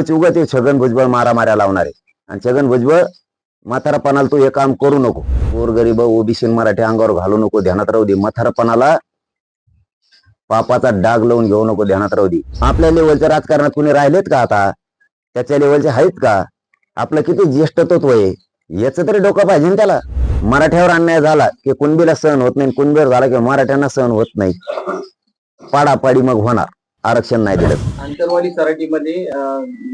उगा ते छगन भुजबळ मारामाऱ्या लावणार आहे. आणि छगन भुजबळ म्हातारपणाला तू हे काम करू नको. गोरगरीब ओबीसी मराठी अंगावर घालू नको ध्यानात राहू दे. म्हातारपणाला पापाचा डाग लावून घेऊ नको ध्यानात राहू दे. आपल्या लेवलच्या राजकारणात कुणी राहिलेत का आता? त्याच्या लेवलचे आहेत का? आपलं किती ज्येष्ठ तत्व आहे? याचं तरी डोकं पाहिजे ना त्याला. मराठ्यावर अन्याय झाला की कुणबीला सहन होत नाही कुणबीवर झाला की मराठ्यांना सहन होत नाही. पाडापाडी मग होणार. आरक्षण नाही दिलं. आंतरवाली सराटीमध्ये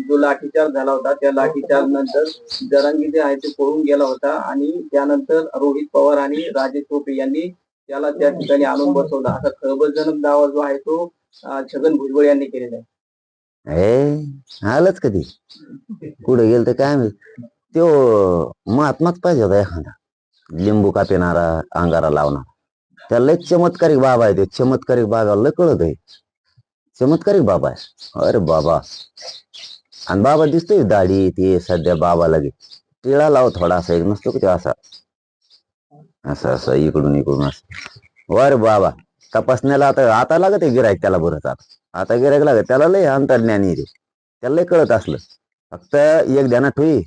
जो लाठीचार्ज झाला होता त्या लाठीचार्ज नंतर जरांगी जे आहे ते पळून गेला होता आणि त्यानंतर रोहित पवार आणि राजेश टोपे यांनी त्याला त्या ठिकाणी आणून बसवला. असा खळबळजनक दावा जो आहे तो अं, छगन भुजबळ यांनी केलेला आहे. ए आलंच कधी? कुठे गेल तर काय माहीत? त्यो महात्माच पाहिजे होता एखादा. लिंबू का पिणारा अंगारा लावणारा. त्याला लय चमत्कारिक बाबा आहे ते. चमत्कारिक बाबाला लय कळत आहे. चमत्कारिक बाबा। आहे अरे बाबा। आणि बाबा दिसतोय दाढी, ते सध्या बाबा लगे। टिळा लाव थोडासा एक नसतो का असा असं असं वर बाबा तपासण्याला आता आता लागत आहे गिरायक आता आता गिरायक लागत, त्याला लय रे। त्याला लय एक ध्यानात ठेवी,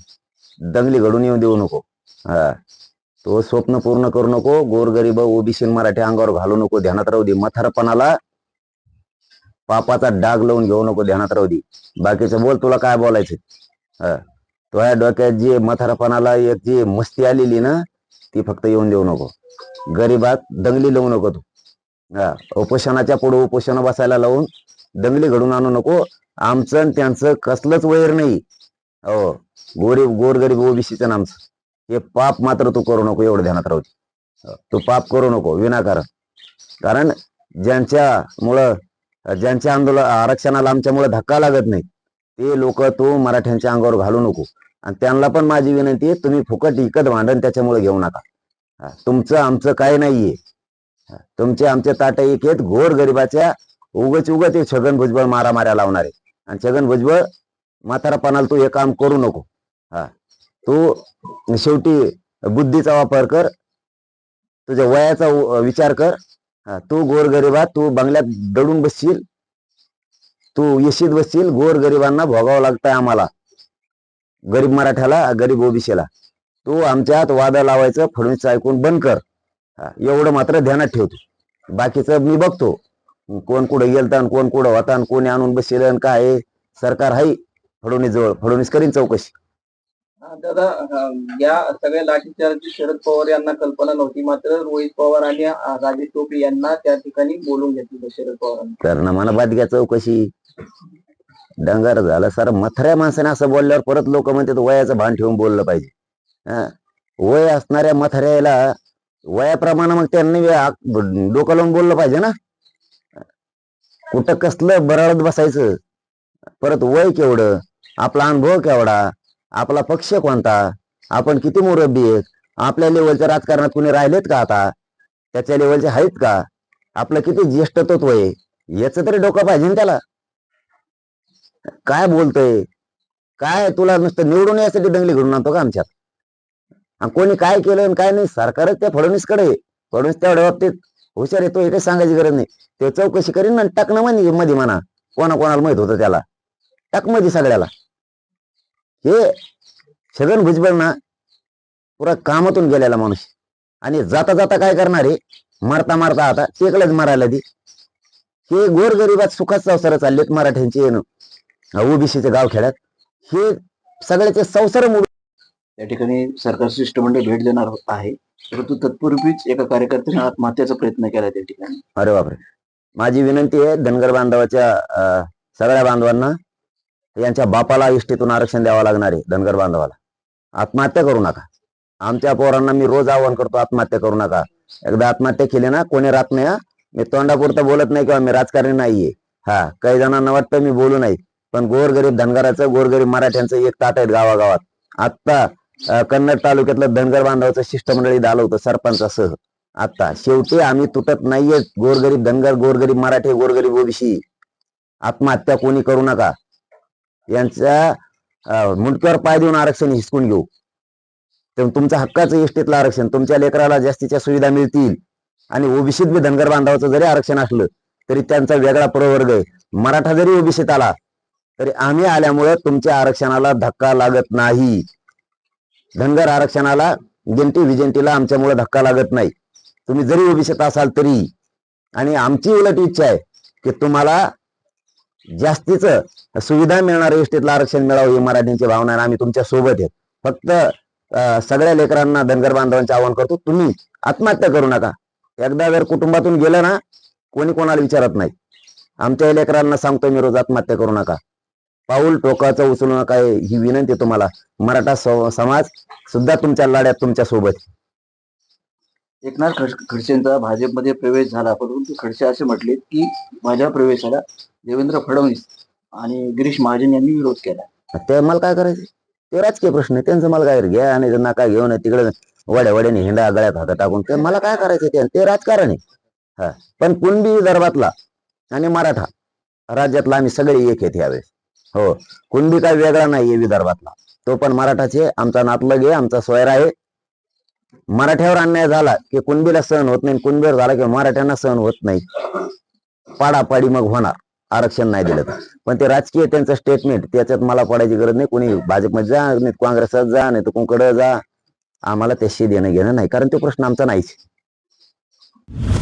दंगली घडून येऊ नको। हा। तो स्वप्न पूर्ण करू नको, गोरगरीब, ओबीसी मराठी अंगावर घालू नको, ध्यानात राहू दे म्हातारपणाला पापाचा डाग लावून घेऊ नको ध्यानात राहू दे. बाकीचं बोल तुला काय बोलायचं तुझ्या डोक्यात जी मथारपणाला एक जी मस्ती आलेली ना ती फक्त येऊन देऊ नको. गरीबात दंगली लावू नको तू. हा. उपोषणाच्या पुढे उपोषण बसायला लावून दंगली घडून आणू नको. आमचं आणि त्यांचं कसलंच वैर नाही. हो. गोरीब गोरगरीब ओबीसीचं आणि आमचं. हे पाप मात्र तू करू नको एवढं ध्यानात राहू दे. हो. तू पाप करू नको विनाकारण. कारण ज्यांच्यामुळं ज्यांच्या आंदोलन आरक्षणाला आमच्यामुळे धक्का लागत नाही ते लोक तो मराठ्यांच्या अंगावर घालू नको. आणि त्यांना पण माझी विनंती आहे तुम्ही फुकट इकत भांडण त्याच्यामुळे घेऊ नका. तुमचं आमचं काय नाहीये. तुमचे आमचे ताट एक आहेत घोर गरिबाच्या उगच उगच हे छगन भुजबळ मारा माऱ्या आणि छगन भुजबळ म्हातारापणाला तू हे काम करू नको. हा तू शेवटी बुद्धीचा वापर कर तुझ्या वयाचा विचार कर हा तू गोरगरिबा तू बंगल्यात दडून बसशील. तू येशीत बसशील गोरगरिबांना भोगावं लागतंय आम्हाला. गरीब मराठ्याला गरीब ओबीसीला. तू आमच्यात वादा लावायचं फडणवीस ऐकून बंद कर. हा, एवढं मात्र ध्यानात ठेवतो बाकीचं मी बघतो. कोण कुठं गेलता कोण कुठं होता आणि कोणी आणून बसेल काय सरकार आहे फडणवीस जवळ फडणवीस करीन चौकशी. दादा या सगळ्या लाठीचार्जची शरद पवार यांना कल्पना नव्हती मात्र रोहित पवार आणि अं, राजेश टोपे यांना त्या ठिकाणी बोलून घेतलं शरद पवारांनी कारण मला मला बादग्या चौकशी डंगर झालं सर मथऱ्या माणसाने असं बोलल्यावर परत लोक म्हणतात वयाचं भान ठेवून बोललं पाहिजे हा. वय असणाऱ्या मथऱ्याला वयाप्रमाणे मग त्यांनी डोकं लावून बोललं पाहिजे ना कुठं कसलं बराळत बसायचं परत वय केवढं आपला अनुभव केवढा आपला पक्ष कोणता? आपण किती मुरब्बी आहेत? आपल्या लेवलच्या राजकारणात कुणी राहिलेत का आता? त्याच्या लेवलचे आहेत का? आपलं किती ज्येष्ठ तत्व आहे? याच तरी डोकं पाहिजे ना त्याला. काय बोलतोय? काय तुला नुसतं निवडून यासाठी दंगली घडून आणतो का आमच्यात? आणि कोणी काय केलं आणि काय नाही सरकारच त्या फडणवीसकडे फडणवीस तेवढ्या बाबतीत हुशार येतो हे काही सांगायची गरज नाही. ते चौकशी करीन ना टाक ना म्हणे मध्ये म्हणा. कोणा कोणाला माहीत होतं त्याला. टाकमध्ये सगळ्याला. हे छगन भुजबळ ना पुरा कामातून गेलेला माणूस. आणि जाता जाता काय करणार आहे? मरता मरता आता टेकलंच मरायला दे हे गोरगरिबात सुखात संसार चाललेत मराठ्यांचे ओबीसीचे गाव खेड्यात. हे सगळ्याचे संसार मोड या ठिकाणी सरकार शिष्टमंडळ भेट देणार आहे. परंतु तत्पूर्वीच एका कार्यकर्त्याने आत्महत्याचा प्रयत्न केला त्या ठिकाणी. अरे बापरे. माझी विनंती आहे धनगर बांधवाच्या अं, सगळ्या बांधवांना यांच्या बापाला इष्टीतून आरक्षण द्यावं लागणार आहे धनगर बांधवाला. आत्महत्या करू नका. आमच्या पोरांना मी रोज आवाहन करतो आत्महत्या करू नका. एकदा आत्महत्या केली ना कोणी राहत नाही हा. मी तोंडापुरतं बोलत नाही किंवा मी राजकारणी नाहीये. हा काही जणांना वाटतं मी बोलू नाही. पण गोरगरीब धनगराचं गोरगरीब मराठ्यांचं एक ताट आहेत गावागावात. आत्ता कन्नड तालुक्यातलं धनगर बांधवाचं शिष्टमंडळी आलं होतं सरपंचासह. आता शेवटी आम्ही तुटत नाहीये. गोरगरीब धनगर गोरगरीब मराठी गोरगरीब ओबीसी. आत्महत्या कोणी करू नका. यांचा अं, मुंडक्यावर पाय देऊन आरक्षण हिसकून घेऊ. तर तुमच्या हक्काचं इष्टीतलं आरक्षण तुमच्या लेकराला जास्तीच्या सुविधा मिळतील. आणि ओबीसीत बी धनगर बांधवाचं जरी आरक्षण असलं तरी त्यांचा वेगळा प्रवर्ग आहे. मराठा जरी ओबीसीत आला तरी आम्ही आल्यामुळे तुमच्या आरक्षणाला धक्का लागत नाही. धनगर आरक्षणाला गिनती विजेंटीला आमच्यामुळे धक्का लागत नाही. तुम्ही जरी ओबीसीत असाल तरी. आणि आमची उलट इच्छा आहे की तुम्हाला जास्तीच सुविधा मिळणार एसटीतलं आरक्षण मिळावं ही मराठींची भावना आहे आम्ही तुमच्यासोबत आहेत. फक्त सगळ्या लेकरांना धनगर बांधवांचे आवाहन करतो तुम्ही आत्महत्या करू नका. एकदा जर कुटुंबातून गेलं ना कोणी कोणाला विचारत नाही. आमच्या लेकरांना सांगतो मी रोज आत्महत्या करू नका. पाऊल टोकाचं उचलू नका ही विनंती तुम्हाला. मराठा समाज सुद्धा तुमच्या लढ्यात तुमच्यासोबत एकनाथ खड- खडसेंचा भाजपमध्ये प्रवेश झाला. परंतु खडसे असे म्हटले की माझ्या प्रवेशाला देवेंद्र फडणवीस आणि गिरीश महाजन यांनी विरोध केला. ते मला काय करायचं? ते राजकीय प्रश्न आहे. त्यांचं मला काय घ्या आणि त्यांना काय घेऊन तिकडे वड्या वड्याने हिंडा गळ्यात हात टाकून ते मला काय करायचं ते? ते राजकारण आहे. हा. पण कुणबी विदर्भातला आणि मराठा राज्यातला आम्ही सगळे एक आहेत यावेळेस. हो. कुणबी काय वेगळा नाहीये विदर्भातला. तो पण मराठाचे आमचा नातलग आहे. आमचा सोयरा आहे. मराठ्यावर अन्याय झाला की कुणबीला सहन होत नाही कुणबीवर झाला की मराठ्यांना सहन होत नाही. पाडापाडी मग होणार आरक्षण नाही दिलं तर. पण ते राजकीय त्यांचं स्टेटमेंट त्याच्यात मला पडायची गरज नाही कोणी भाजपमध्ये जा नाही काँग्रेसात जा नाही तर कोणकडे जा आम्हाला त्याशी देणं घेणं नाही कारण तो प्रश्न आमचा नाहीच.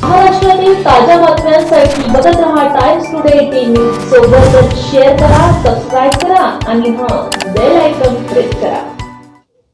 महाराष्ट्रातील ताज्या बातम्यांसाठी बघत रहा टाइम्स टुडे एटीन न्यूज सोबतच शेअर करा सबस्क्राईब करा आणि हा बेल आयकॉन प्रेस करा.